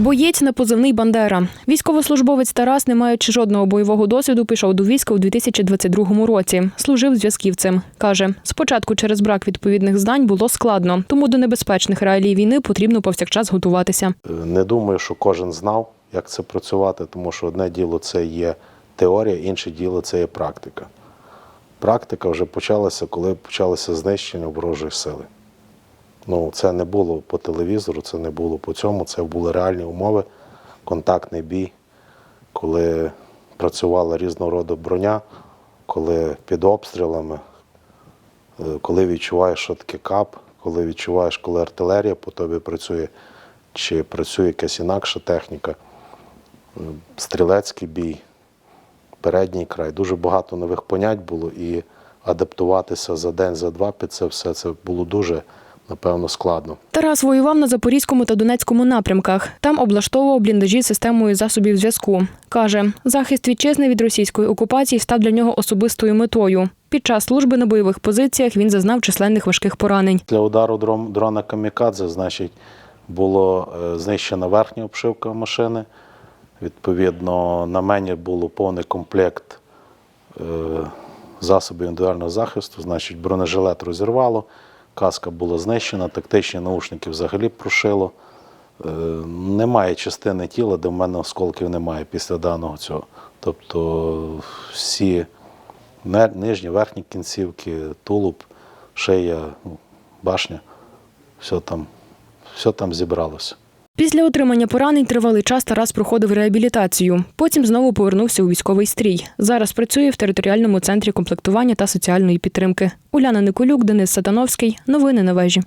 Боєць на позивний Бандера. Військовослужбовець Тарас, не маючи жодного бойового досвіду, пішов до війська у 2022 році. Служив зв'язківцем. Каже, спочатку через брак відповідних знань було складно, тому до небезпечних реалій війни потрібно повсякчас готуватися. Не думаю, що кожен знав, як це працювати, тому що одне діло це є теорія, інше діло це є практика. Практика вже почалася, коли почалося знищення ворожої сили. Ну, це не було по телевізору, це не було по цьому, це були реальні умови, контактний бій, коли працювала різного роду броня, коли під обстрілами, е, коли відчуваєш, що таке кап, коли відчуваєш, коли артилерія по тобі працює, чи працює якась інакша техніка, Е, стрілецький бій, передній край. Дуже багато нових понять було і адаптуватися за день, за два під це все. Це було дуже, напевно, складно. Тарас воював на Запорізькому та Донецькому напрямках. Там облаштовував бліндажі системою засобів зв'язку. Каже, захист вітчизни від російської окупації став для нього особистою метою. Під час служби на бойових позиціях він зазнав численних важких поранень. Для удару дрон- дрона камікадзе, значить, було е, знищена верхня обшивка машини. Відповідно, на мені було повний комплект е, засобів індивідуального захисту, значить, бронежилет розірвало, каска була знищена, тактичні наушники взагалі прошило. Е, Немає частини тіла, де в мене осколків немає після даного цього. Тобто всі нижні, верхні кінцівки, тулуб, шия, ну, башня, все там, все там зібралося. Після отримання поранень тривалий час Тарас проходив реабілітацію. Потім знову повернувся у військовий стрій. Зараз працює в територіальному центрі комплектування та соціальної підтримки. Уляна Николюк, Денис Сатановський. Новини на вежі.